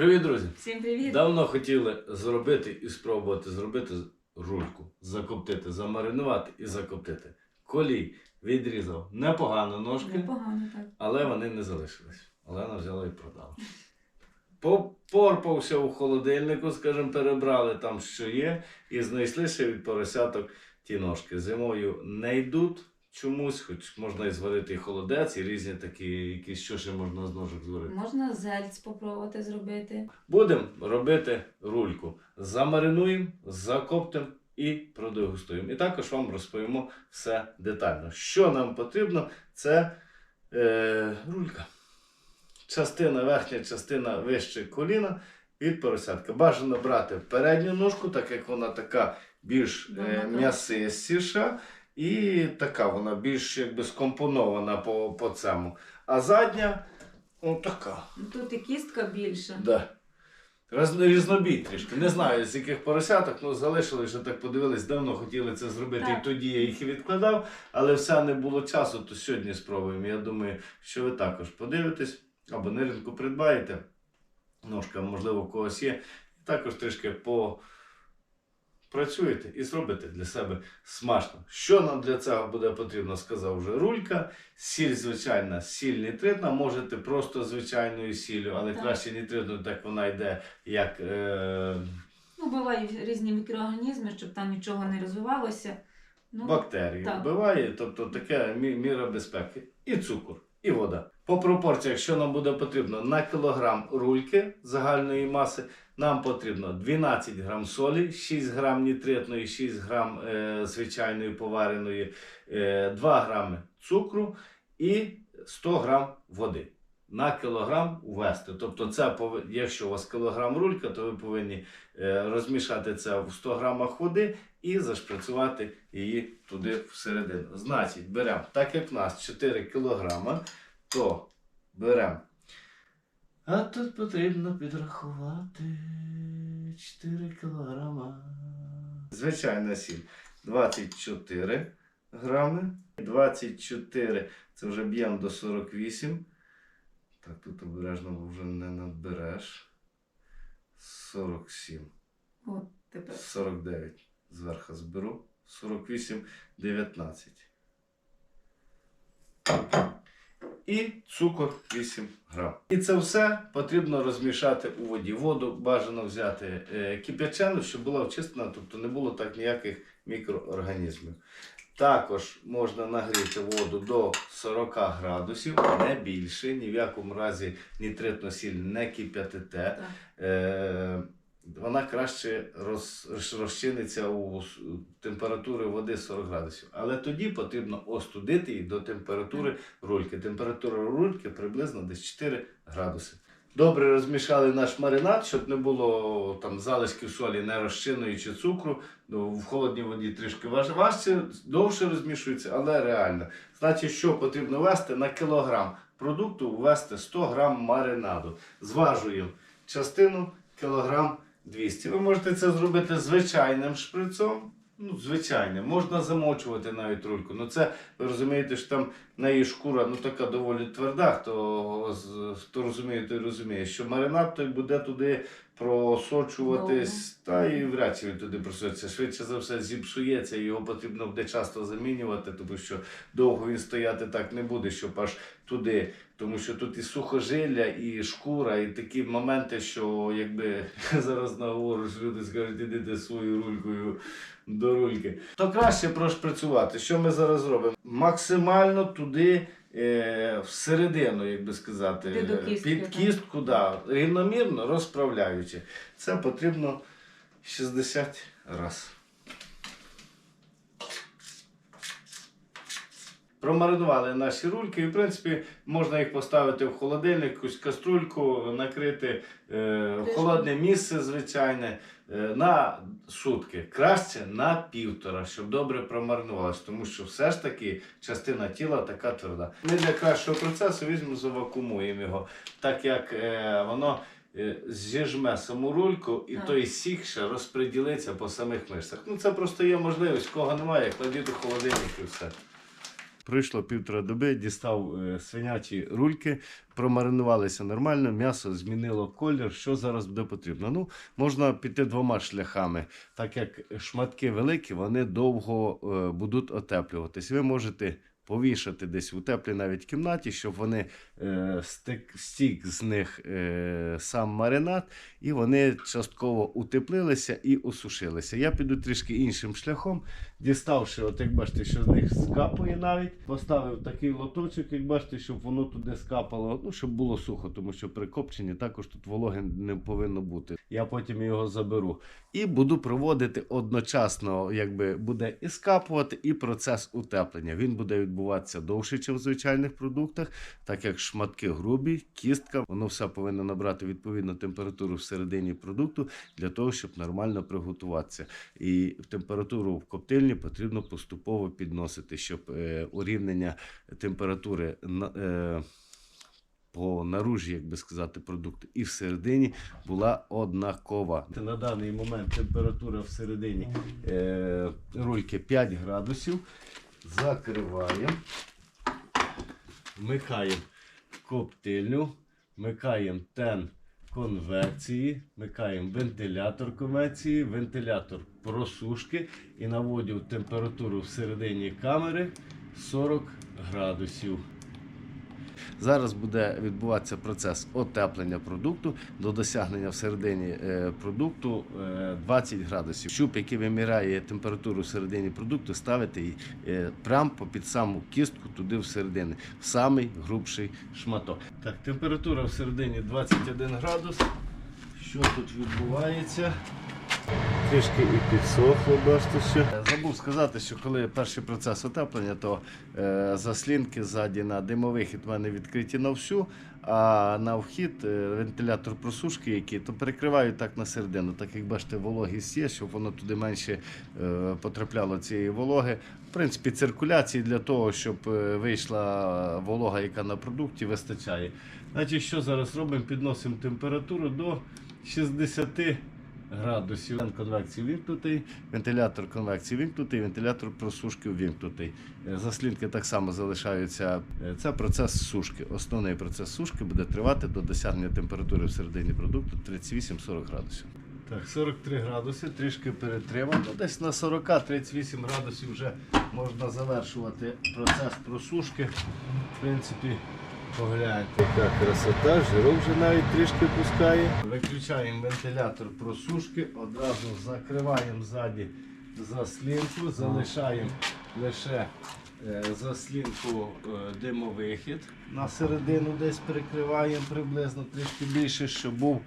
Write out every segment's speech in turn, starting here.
Привіт, друзі! Всім привіт! Давно хотіли зробити і спробувати зробити рульку, закоптити, замаринувати і закоптити. Колій відрізав непогано ножки, Непогано так. але вони не залишились. Олена взяла і продала. Попорпався у холодильнику, скажімо, перебрали там, що є, і знайшли ще від поросяток ті ножки. Зимою не йдуть чомусь, хоч можна і зварити і холодець, і різні такі, якісь що ще можна з ножок зварити. Можна зельць спробувати зробити. Будемо робити рульку. Замаринуємо, закоптимо і продегустуємо. І також вам розповімо все детально. Що нам потрібно, це е, рулька. Частина, верхня частина вище коліна від поросятка. Бажано брати передню ножку, так як вона така більш е, м'ясистіша. І така вона більш якби скомпонована по, по цьому. А задня, ну така. Тут і кістка більша. Да. Різнобій трішки. Не знаю, з яких поросяток, ну залишили, що так подивились, давно хотіли це зробити, Так. і тоді я їх і відкладав, але все не було часу, то сьогодні спробуємо. Я думаю, що ви також подивитесь або на ринку придбаєте. Ножка, можливо, у когось є. І також трішки попрацюєте і зробите для себе смачно. Що нам для цього буде потрібно, сказав вже рулька. Сіль звичайна, сіль нітритна, можете просто звичайною сіллю, але Так. краще нітритною, так вона йде як е, Ну, бувають різні мікроорганізми, щоб там нічого не розвивалося. Ну, бактерії так. вбиває, тобто таке мі- міра безпеки. І цукор, і вода. По пропорціях, що нам буде потрібно на кілограм рульки загальної маси, нам потрібно 12 грам солі, 6 грам нітритної, 6 грам е, звичайної повареної, е, 2 грами цукру і 100 грам води. На кілограм ввести. Тобто, це якщо у вас кілограм рулька, то ви повинні е, розмішати це в 100 грамах води і зашприцювати її туди всередину. Значить, беремо, так як в нас 4 кілограма, то беремо. А тут потрібно підрахувати 4 кілограма. Звичайна сіль 24 грами. 24 це вже б'ємо до 48. Так, тут обережно вже не надбереш. 47. От тепер. 49 зверху зберу. 48, 19. І цукор 8 грам. І це все потрібно розмішати у воді. Воду бажано взяти е, кип'ячену, щоб була очищена, тобто не було так ніяких мікроорганізмів. Також можна нагріти воду до 40 градусів, не більше, ні в якому разі нітритну сіль не кип'ятите. Вона краще роз, розчиниться у температури води 40 градусів. Але тоді потрібно остудити її до температури рульки. Температура рульки приблизно десь 4 градуси. Добре розмішали наш маринад, щоб не було там залишків солі, не розчинної чи цукру. Ну, в холодній воді трішки важче, довше розмішується, але реально. Значить, що потрібно ввести на кілограм продукту ввести 100 грам маринаду. Зважуємо частину кілограм 200. Ви можете це зробити звичайним шприцом. Ну, звичайним. Можна замочувати навіть рульку. Ну це ви розумієте, що там неї шкура ну, така доволі тверда. Хто, хто розуміє, той розуміє, що маринад той буде туди просочуватись, та і вряд чи він туди просочиться. Швидше за все зіпсується, його потрібно буде часто замінювати, тому що довго він стояти так не буде, щоб аж туди. Тому що тут і сухожилля, і шкура, і такі моменти, що якби зараз наговорю, що люди скажуть, ідите своєю рулькою до рульки. То краще прошпрацювати. Що ми зараз робимо? Максимально туди. Е, всередину, як би сказати, кістки, під кістку, да, рівномірно розправляючи. Це потрібно 60 разів. Промаринували наші рульки, і в принципі можна їх поставити в холодильник, якусь каструльку, накрити е, холодне місце, звичайне, е, на сутки. Краще на півтора, щоб добре промаринувалося, тому що все ж таки частина тіла така тверда. Ми для кращого процесу візьмемо, завакумуємо його, так як е, воно. е, Зіжме саму рульку, і Так. той сік ще розподілиться по самих мишцях. Ну це просто є можливість, кого немає, кладіть у холодильник і все. Пройшло півтора доби, дістав е, свинячі рульки, промаринувалися нормально, м'ясо змінило колір. Що зараз буде потрібно? Ну, можна піти двома шляхами. Так як шматки великі, вони довго е, будуть отеплюватись. Ви можете повішати десь у теплій навіть кімнаті, щоб вони е, стик, стік з них е, сам маринад, і вони частково утеплилися і осушилися. Я піду трішки іншим шляхом, діставши, от як бачите, що з них скапує навіть, поставив такий лоточок, як бачите, щоб воно туди скапало, ну, щоб було сухо, тому що при копченні також тут вологи не повинно бути. Я потім його заберу. І буду проводити одночасно, якби буде і скапувати, і процес утеплення. Він буде відбуватися довше, ніж в звичайних продуктах, так як шматки грубі, кістка, воно все повинно набрати відповідну температуру всередині продукту для того, щоб нормально приготуватися. І температуру в коптильні потрібно поступово підносити, щоб е, урівнення температури. Е, по наружі, як би сказати, продукту, і всередині була однакова. На даний момент температура всередині е, рульки 5 градусів. Закриваємо, вмикаємо коптильню, вмикаємо тен конвекції, вмикаємо вентилятор конвекції, вентилятор просушки і наводимо температуру всередині камери 40 градусів. Зараз буде відбуватися процес отеплення продукту до досягнення всередині е, продукту е, 20 градусів. Щуп, який виміряє температуру всередині продукту, ставити її е, прямо під саму кістку туди всередині, в самий грубший шматок. Так, температура всередині 21 градус. Що тут відбувається? Трішки і підсохло, бачите що. Е, Забув сказати, що коли перший процес отеплення, то е, заслінки ззаді на димовихід в мене відкриті на всю, а на вхід е, вентилятор просушки, який, то перекриваю так на середину. Так як бачите, вологість є, щоб воно туди менше е, потрапляло цієї вологи. В принципі, циркуляції для того, щоб е, вийшла волога, яка на продукті, вистачає. Значить, що зараз робимо? Підносимо температуру до 60 градусів. Конвекції вімкнутий, вентилятор конвекції вімкнутий, вентилятор просушки вімкнутий. Е, Заслінки так само залишаються. Е, Це процес сушки. Основний процес сушки буде тривати до досягнення температури всередині продукту 38-40 градусів. Так, 43 градуси, трішки перетримано. Ну, Десь на 40-38 градусів вже можна завершувати процес просушки. В принципі, погляньте, яка красота, жирок вже навіть трішки пускає. Виключаємо вентилятор просушки, одразу закриваємо ззаді заслінку, залишаємо лише е, заслінку е, димовихід. На середину десь перекриваємо приблизно трішки більше, щоб був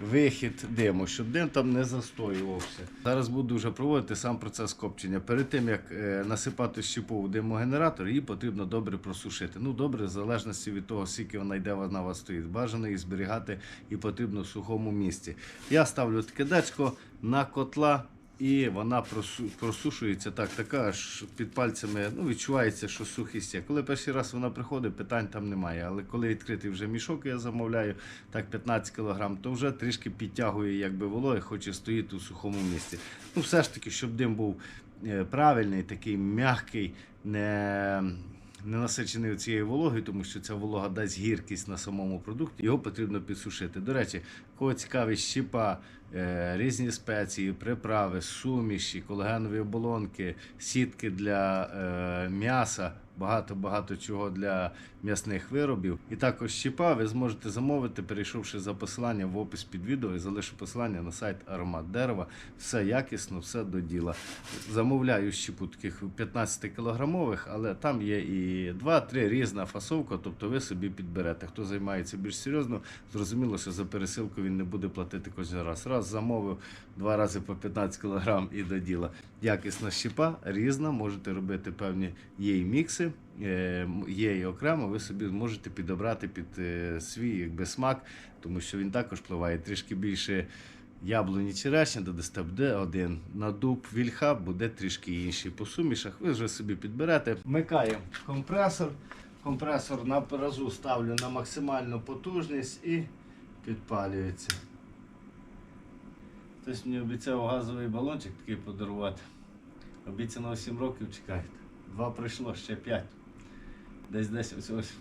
вихід диму, щоб дим там не застоювався. Зараз буду вже проводити сам процес копчення. Перед тим як е, насипати щепу в димогенератор, її потрібно добре просушити. Ну добре, в залежності від того, скільки вона йде, вона у вас стоїть. Бажано її зберігати і потрібно в сухому місці. Я ставлю таке дечко на котла. І вона просушується так, така аж під пальцями ну, відчувається, що сухість є. Коли перший раз вона приходить, питань там немає. Але коли відкритий вже мішок, я замовляю так 15 кг, то вже трішки підтягує якби вологи, хоче стоїти у сухому місці. Ну, все ж таки, щоб дим був е, правильний, такий м'який, не, не насичений цією вологою, тому що ця волога дасть гіркість на самому продукті, його потрібно підсушити. До речі, кого цікавить щіпа, різні спеції, приправи, суміші, колагенові оболонки, сітки для е, м'яса, багато-багато чого для м'ясних виробів. І також щіпа ви зможете замовити, перейшовши за посиланням в опис під відео і залишу посилання на сайт Аромат Дерева. Все якісно, все до діла. Замовляю щепу таких 15 кілограмових, але там є і 2-3 різна фасовка, тобто ви собі підберете. Хто займається більш серйозно, зрозуміло, що за пересилку він не буде платити кожен раз. Раз замовив два рази по 15 кг і до діла. Якісна щепа, різна, можете робити певні і мікси, е, є і окремо, ви собі можете підобрати під е, свій якби, смак, тому що він також впливає трішки більше. Яблуні черешня додасте буде один. На дуб вільха буде трішки інший. По сумішах ви вже собі підберете. Вмикаємо компресор. Компресор на перазу ставлю на максимальну потужність і підпалюється. Хтось мені обіцяв газовий балончик такий подарувати. Обіцяно 7 років чекайте. Два пройшло, ще 5. Десь десь ось ось.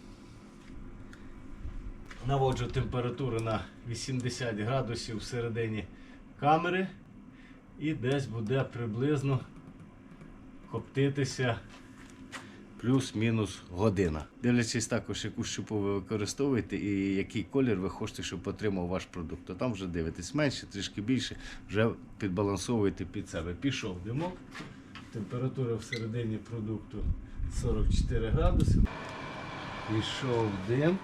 Наводжу температуру на 80 градусів всередині камери. І десь буде приблизно коптитися плюс-мінус година. Дивлячись також, яку щупу ви використовуєте і який колір ви хочете, щоб отримав ваш продукт. То там вже дивитесь менше, трішки більше, вже підбалансовуєте під себе. Пішов димок, температура всередині продукту 44 градуси. Пішов дим.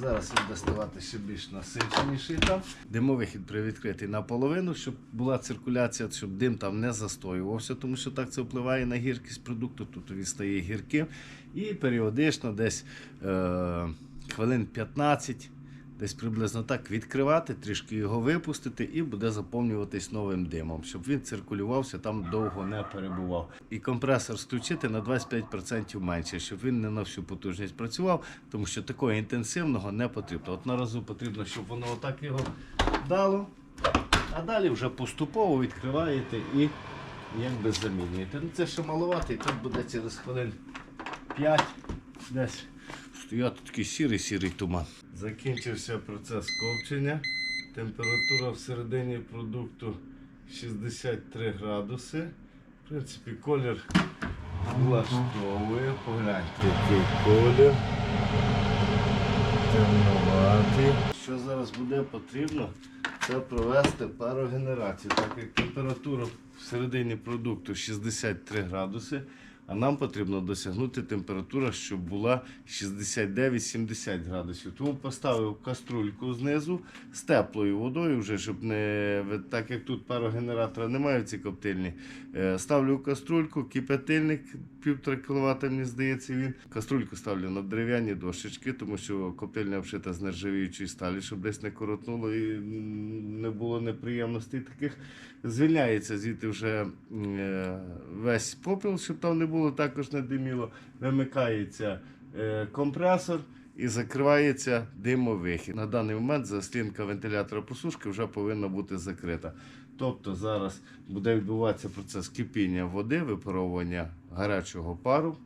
Зараз він доставати ще більш насиченіший там. Димовихід привідкритий наполовину, щоб була циркуляція, щоб дим там не застоювався, тому що так це впливає на гіркість продукту, тут він стає гірким. І періодично десь е, хвилин 15, десь приблизно так відкривати, трішки його випустити і буде заповнюватись новим димом, щоб він циркулювався, там довго не перебував. І компресор включити на 25% менше, щоб він не на всю потужність працював, тому що такого інтенсивного не потрібно. От наразу потрібно, щоб воно отак його дало, а далі вже поступово відкриваєте і якби замінюєте. Ну це ще маловато, і тут буде через хвилин 5 десь стояти такий сірий-сірий туман. Закінчився процес ковчення. Температура всередині продукту 63 градуси. В принципі, колір влаштовує. Погляньте, який колір. Темноватий. Що зараз буде потрібно, це провести парогенерацію. Так як температура всередині продукту 63 градуси, а нам потрібно досягнути температура, щоб була 69-70 градусів. Тому поставив каструльку знизу з теплою водою, вже, щоб не так як тут парогенератора немає в цій коптильні. е, Ставлю каструльку, кипятильник 1,5 кВт, мені здається, він. Каструльку ставлю на дерев'яні дощечки, тому що коптильня вшита з нержавіючої сталі, щоб десь не коротнуло і не було неприємностей таких. Звільняється звідти вже е, весь попіл, щоб там не було, також не диміло. Вимикається е, компресор. І закривається димовихід. На даний момент заслінка вентилятора просушки вже повинна бути закрита. Тобто зараз буде відбуватися процес кипіння води, випаровування гарячого пару.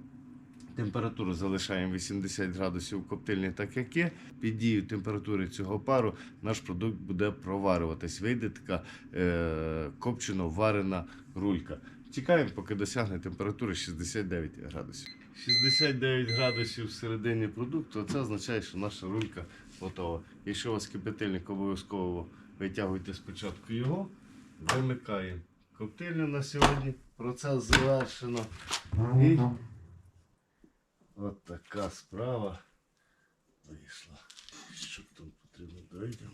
Температуру залишаємо 80 градусів в коптильні, так як є. Під дією температури цього пару наш продукт буде проварюватись. Вийде така е, копчено варена рулька. Чекаємо, поки досягне температури 69 градусів. 69 градусів всередині продукту, це означає, що наша рулька готова. Якщо у вас кипятильник, обов'язково витягуйте спочатку його, вимикаємо коптильню на сьогодні. Процес завершено. І от така справа вийшла. Що там потрібно дойдемо?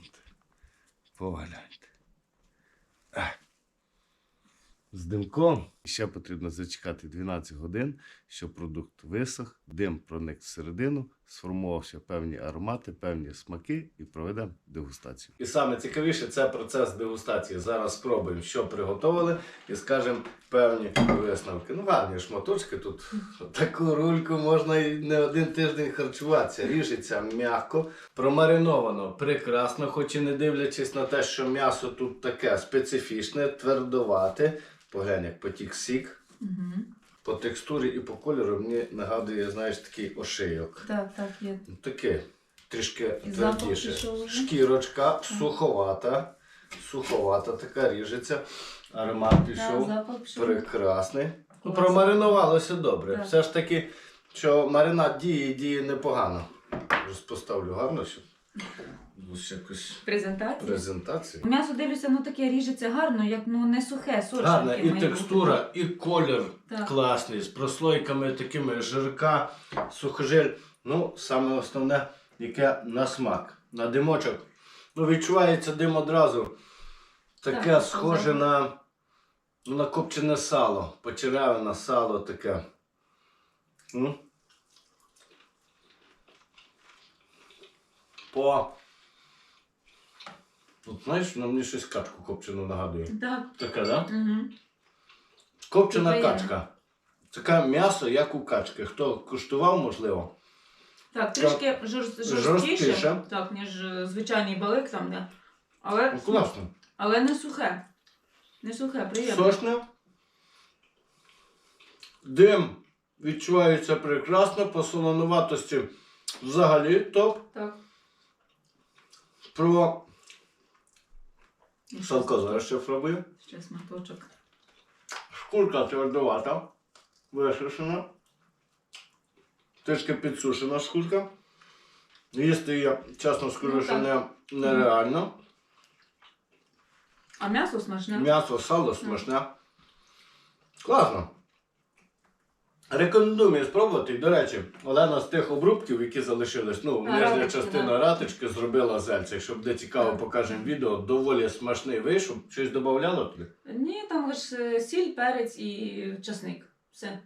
Погляньте. Ах. З димком ще потрібно зачекати 12 годин, щоб продукт висох, дим проник всередину, сформувався певні аромати, певні смаки і проведемо дегустацію. І саме цікавіше це процес дегустації. Зараз спробуємо, що приготували, і скажемо певні висновки. Ну, гарні шматочки тут. Таку рульку можна і не один тиждень харчуватися. Ріжеться м'яко, промариновано прекрасно, хоч і не дивлячись на те, що м'ясо тут таке специфічне, твердовате. Поглянь, як потік сік. Угу. По текстурі і по кольору мені нагадує, знаєш, такий ошийок. Так, так, є. Таке, трішки твердіше. Шкірочка суховата. Суховата така ріжеться. Аромат пішов. пішов. Прекрасний. Ну, промаринувалося добре. Так. Все ж таки, що маринад діє діє непогано. Зараз поставлю гарно, щоб якось Презентація. презентацію. М'ясо дивлюся, ну таке ріжеться гарно, як ну не сухе, сочне. Гарна і текстура, і колір Так. класний, з прослойками такими жирка, сухожиль. Ну, саме основне, яке на смак. На димочок. Ну, відчувається дим одразу. Таке Так, схоже так. на, ну, на копчене сало. Почеревине сало таке. М? По. От знаєш, воно мені щось качку копчену нагадує. Так. Таке, да? Угу. Копчена Приємно. качка. Таке м'ясо, як у качки. Хто куштував, можливо. Так, трішки жорст, жорсткіше, Жорсткіше. так, ніж е, звичайний балик там, де. Але, Ну, класно. але не сухе. Не сухе, приємно. Сочне. Дим відчувається прекрасно, по солонуватості взагалі топ. Так. Про І салко зараз ще пробую. Ще сматочок. Шкурка твердовата, висушена, трішки підсушена шкурка. Їсти її, чесно скажу, Ну, що не, нереально. А м'ясо смачне. М'ясо, сало смачне. Класно. Рекомендую спробувати. І, до речі, Олена з тих обрубків, які залишились, ну, нижня частина да. ратички зробила зельце. Якщо буде цікаво, покажемо відео. Доволі смачний вийшов. Щось додавало тобі? Ні, там лише сіль, перець і часник. Все.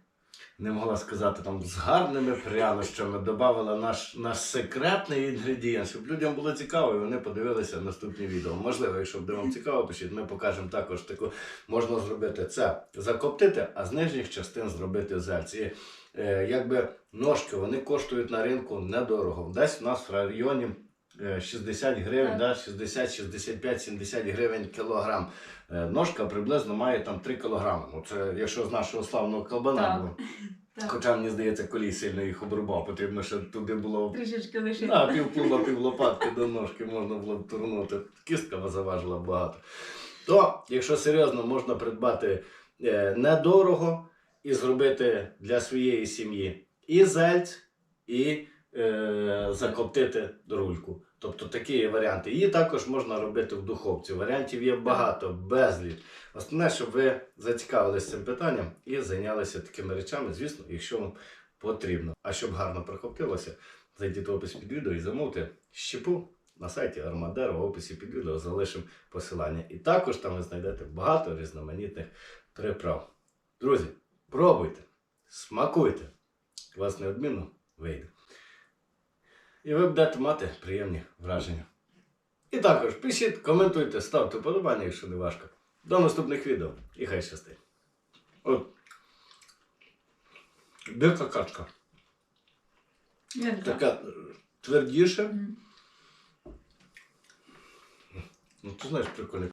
Не могла сказати там з гарними прянощами. Додавала наш, наш секретний інгредієнт, щоб людям було цікаво, і вони подивилися наступні відео. Можливо, якщо буде вам цікаво, пишіть, ми покажемо також таку. Можна зробити це закоптити, а з нижніх частин зробити зельці. Е, якби ножки вони коштують на ринку недорого. Десь у нас в районі 60 гривень, да, 60, 65, 70 гривень кілограм. Е, Ножка приблизно має там 3 кілограми. Ну, це якщо з нашого славного кабана було. Хоча мені здається, колій сильно їх обрубав. Потрібно, щоб туди було Трішечки лише. да, пів плуга, пів лопатки до ножки можна було б турнути. Кістка заважила багато. То, якщо серйозно, можна придбати е, недорого і зробити для своєї сім'ї і зельць, і е, закоптити рульку. Тобто такі є варіанти. Її також можна робити в духовці. Варіантів є багато, безліч. Основне, щоб ви зацікавилися цим питанням і зайнялися такими речами, звісно, якщо вам потрібно. А щоб гарно прокоптилося, зайдіть в опис під відео і замовте щепу на сайті Армадеро. В описі під відео залишимо посилання. І також там ви знайдете багато різноманітних приправ. Друзі, пробуйте, смакуйте. У вас неодмінно вийде. І ви будете мати приємні враження. І також пишіть, коментуйте, ставте вподобання, якщо не важко. До наступних відео. І хай щастить. От. Дика качка. Така твердіша. Mm. Ну, ти знаєш, прикольно.